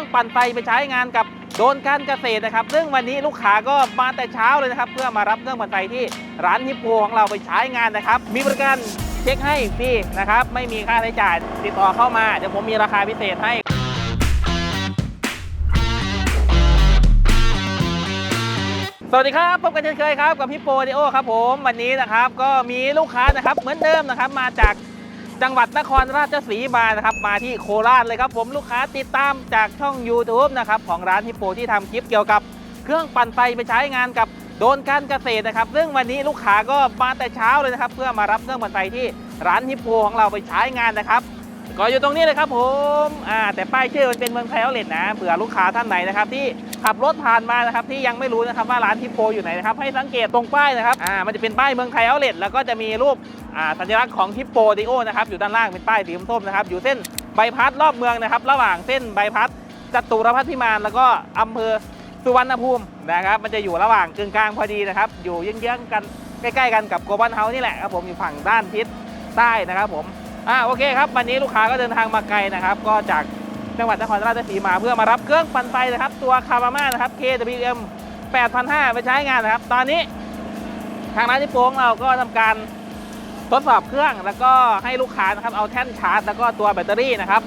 รื่องปั่นไฟไปใช้งานกับโดนการเกษตรนะครับ ซึ่งวันนี้ลูกค้าก็มาแต่เช้าเลยนะครับ เพื่อมารับเครื่องปั่นไฟที่ร้านฮิปโปของเราไปใช้งานนะครับ มีบริการเช็คให้ฟรีนะครับ ไม่มีค่าใช้จ่ายติดต่อเข้ามาเดี๋ยวผมมีราคาพิเศษให้สวัสดีครับพบกันเช่นเคยครับกับพี่โปดิโอครับผมวันนี้นะครับก็มีลูกค้านะครับเหมือนเดิมนะครับมาจาก จังหวัดนครราชสีมานะครับมาที่โคราชเลยครับผมลูกค้าติดตามจากช่อง YouTube นะครับของร้านฮิปโปที่ทำคลิปเกี่ยวกับเครื่องปั่นไฟไปใช้งานกับโดนการเกษตรนะครับ ซึ่งวันนี้ลูกค้าก็มาแต่เช้าเลยนะครับ เพื่อมารับเครื่องปั่นไฟที่ร้านฮิปโปของเราไปใช้งานนะครับก็อยู่ตรงนี้เลยครับผมอ่าแต่ป้ายชื่อมันเป็นเมืองไทยเอาเลทนะเผื่อลูกค้าท่านไหนนะครับที่ ขับรถผ่านมานะครับที่ยังไม่รู้นะครับว่าร้านทิปโปอยู่ไหนนะครับให้สังเกตตรงป้ายนะครับอ่ามันจะเป็นป้ายเมืองไทยเอาเลทแล้วก็จะมีรูปอ่าสัญลักษณ์ของทิปโปดิโอนะครับอยู่ด้านล่างเป็นป้ายสีส้มนะครับอยู่เส้นใบพัดรอบเมืองนะครับระหว่างเส้นใบพัดจตุรพัฒน์พิมานแล้วก็อำเภอสุวรรณภูมินะครับมันจะอยู่ระหว่างกึ่งกลางพอดีนะครับอยู่เยื้องๆกันใกล้ๆกันกับโกลบอลเฮาส์นี่แหละครับผมอยู่ฝั่งด้านทิศใต้นะครับผมอ่าโอเคครับวันนี้ลูกค้าก็เดินทางมาไกลนะครับ ก็จาก จังหวัดนครราชสีมาเพื่อมารับเครื่องปั่นไฟนะครับ ตัวคาร์บาม่านะครับ KWM 8,500 ไปใช้งานนะครับ ตอนนี้ทางร้านที่โป้งเราก็ทำการทดสอบเครื่องแล้วก็ให้ลูกค้านะครับเอาแท่นชาร์จ แล้วก็ตัวแบตเตอรี่นะครับ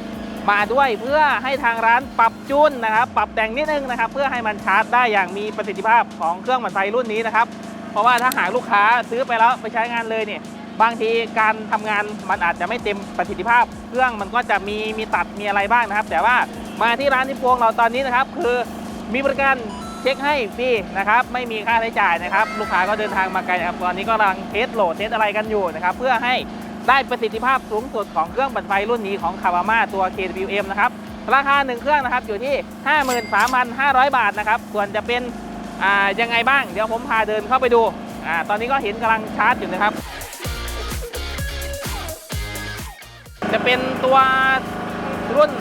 มาด้วยเพื่อให้ทางร้านปรับจูนนะครับ ปรับแต่งนิดนึงนะครับ เพื่อให้มันชาร์จได้อย่างมีประสิทธิภาพของเครื่องปั่นไฟรุ่นนี้นะครับ เพราะว่าถ้าหากลูกค้าซื้อไปแล้วไปใช้งานเลยเนี่ย บางทีการทำงานมันอาจจะไม่เต็มประสิทธิภาพ เครื่องมันก็จะมีมีตัดมีอะไรบ้างนะครับ แต่ว่ามาที่ร้านที่พวงเราตอนนี้นะครับ คือมีบริการเช็คให้ฟรีนะครับ ไม่มีค่าใช้จ่ายนะครับ ลูกค้าก็เดินทางมาไกลนะครับตอนนี้ก็กำลังเทสโหลดเทสอะไรกันอยู่นะครับ เพื่อให้ได้ประสิทธิภาพสูงสุดของเครื่องปั่นไฟรุ่นนี้ของคาวาม่าตัว KWM นะครับราคา 1 เครื่องนะครับอยู่ที่ 53,500 บาทนะครับส่วนจะเป็นยังไงบ้าง เดี๋ยวผมพาเดินเข้าไปดูอ่าตอนนี้ก็เห็นกำลังชาร์จอยู่นะครับ เป็นตัวรุ่น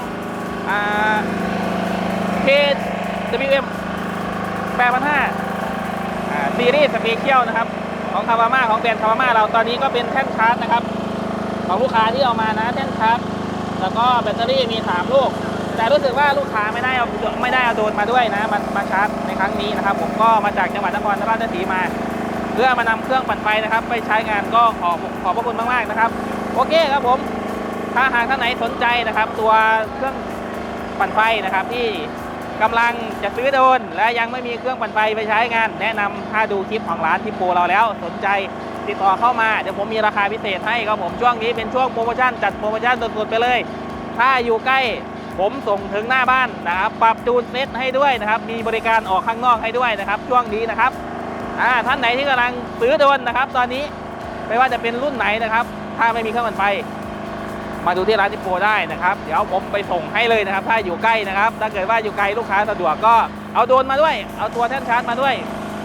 KWM 8,500อ่าซีรีส์สเปเชียลนะครับ ของคาวาม่าของแบรนด์คาวาม่าเราตอนนี้ก็เป็นแท่นชาร์จนะครับ ของลูกค้าที่เอามานะแท่นชาร์จแล้วก็แบตเตอรี่มี3ลูก แต่รู้สึกว่าลูกค้าไม่ได้เอาไม่ได้เอาโดนมาด้วยนะมันมาชาร์จในครั้งนี้นะครับ ผมก็มาจากจังหวัดนครราชสีมา เพื่อมานำเครื่องปั่นไฟนะครับ ไปใช้งานก็ขอขอบพระคุณมากๆนะครับ โอเคครับผม ถ้าหากท่านไหนสนใจนะครับ ตัวเครื่องปั่นไฟนะครับ ที่กำลังจะซื้อโดน และยังไม่มีเครื่องปั่นไฟไปใช้งาน แนะนำถ้าดูคลิปของร้านที่โปรเราแล้ว สนใจติดต่อเข้ามา เดี๋ยวผมมีราคาพิเศษให้ครับผมช่วงนี้เป็นช่วงโปรโมชั่นจัดโปรโมชั่นสุดๆไปเลย ถ้าอยู่ใกล้ผมส่งถึงหน้าบ้านนะครับ ปรับจูนเซ็ตให้ด้วยนะครับ มีบริการออกข้างนอกให้ด้วยนะครับ ช่วงนี้นะครับอ่าท่านไหนที่กำลังซื้อโดนนะครับ ตอนนี้ไม่ว่าจะเป็นรุ่นไหนนะครับ ถ้าไม่มีเครื่องปั่นไฟ มาดูที่ร้านทิโปได้นะครับ เดี๋ยวผมไปส่งให้เลยนะครับ ถ้าอยู่ใกล้นะครับ ถ้าเกิดว่าอยู่ไกลลูกค้าสะดวกก็เอาโดนมาด้วย เอาตัวแท่นชาร์จมาด้วย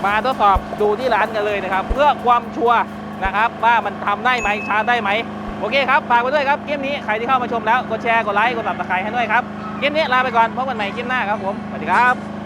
มาทดสอบดูที่ร้านกันเลยนะครับ เพื่อความชัวร์นะครับว่ามันทำได้ไหมชาร์จได้ไหมโอเคครับฝากไว้ด้วยครับคลิปนี้ใครที่เข้ามาชมแล้วกดแชร์กดไลค์กดติดตามให้ด้วยครับคลิปนี้ลาไปก่อนพบกันใหม่คลิปหน้าครับผมสวัสดีครับ